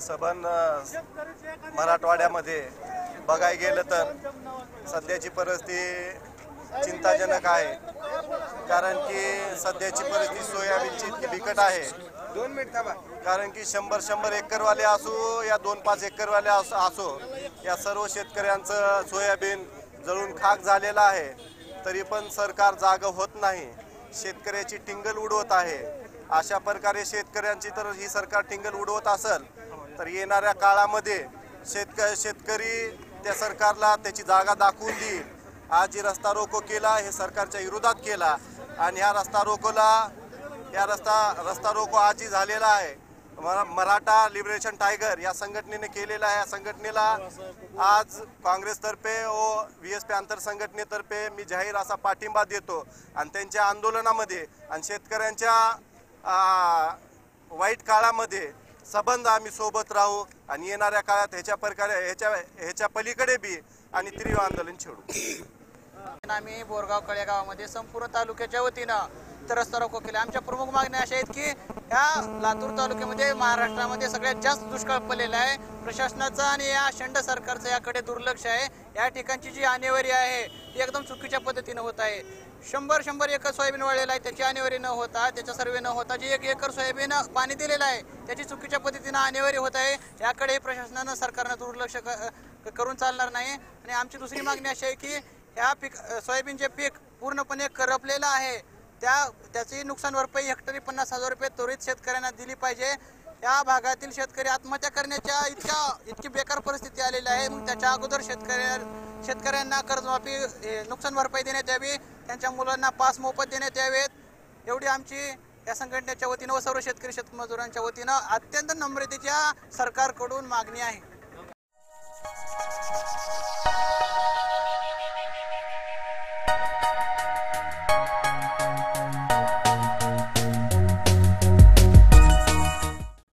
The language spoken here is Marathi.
सबन मराठवाड्यामध्ये बघायला गेलं तर सध्याची परिस्थिती चिंताजनक आहे. कारण की सध्याची परिस्थिती सोयाबीनची इतकी बिकट आहे. दोन मिनिट थांबा. कारण की शंभर शंभर एकरवाले असो या दोन पाच एकरवाले असो या सर्व शेतकऱ्यांचं सोयाबीन जळून खाक झालेलं आहे. तरी पण सरकार जाग होत नाही. शेतकऱ्याची टिंगल उडवत आहे. अशा प्रकारे शेतकऱ्यांची तर ही सरकार टिंगल उडवत असेल तर येणाऱ्या काळामध्ये शेतक शेतकरी त्या सरकारला त्याची जागा दाखवून देईल. आज जी रस्ता रोको केला हे सरकारच्या विरोधात केला आणि ह्या रस्ता रोकोला या रस्ता रस्ता रोको आजही झालेला आहे. मरा- मराठा लिबरेशन टायगर या संघटनेने केलेला आहे. या संघटनेला आज काँग्रेसतर्फे व व्ही एस पी आंतरसंघटनेतर्फे मी जाहीर असा पाठिंबा देतो. आणि त्यांच्या आंदोलनामध्ये आणि शेतकऱ्यांच्या वाईट काळामध्ये सबंध आम्ही सोबत राहू आणि येणाऱ्या काळात ह्याच्या प्रकारे ह्याच्या ह्याच्या पलीकडे बी आणि तीव्र आंदोलन छेडू. आम्ही बोरगाव कळ्या गावामध्ये संपूर्ण तालुक्याच्या वतीनं तर रस्ता रोको केला. आमच्या प्रमुख मागण्या अशा आहेत की ह्या लातूर तालुक्यामध्ये महाराष्ट्रामध्ये सगळ्यात जास्त दुष्काळ पडलेला आहे. प्रशासनाचं आणि या शंड सरकारचं याकडे दुर्लक्ष आहे. या ठिकाणची जी आणेवारी आहे ती एकदम चुकीच्या पद्धतीनं होत आहे. शंभर शंभर एकर सोयाबीन वाढलेलं आहे त्याची आणेवारी न होता त्याचा सर्वे न होता जी एक एकर सोयाबीन पाणी दिलेलं आहे त्याची चुकीच्या पद्धतीनं आणेवारी होत आहे. याकडे प्रशासनानं सरकारनं दुर्लक्ष क- करून चालणार नाही. आणि आमची दुसरी मागणी अशी आहे की ह्या पीक सोयाबीनचे पीक पूर्णपणे करपलेलं आहे. त्या त्याची नुकसान भरपाई हेक्टरी पन्नास हजार रुपये त्वरित शेतकऱ्यांना दिली पाहिजे. या भागातील शेतकरी आत्महत्या करण्याच्या इतक्या इतकी बेकार परिस्थिती आलेली आहे. मग त्याच्या अगोदर शेतकऱ्या शेतकऱ्यांना कर्जमाफी नुकसान भरपाई देण्यात यावी. त्यांच्या मुलांना पास मोफत देण्यात यावेत. एवढी आमची या संघटनेच्या वतीनं व सर्व शेतकरी शेतमजुरांच्या वतीनं अत्यंत नम्रतेच्या सरकारकडून मागणी आहे.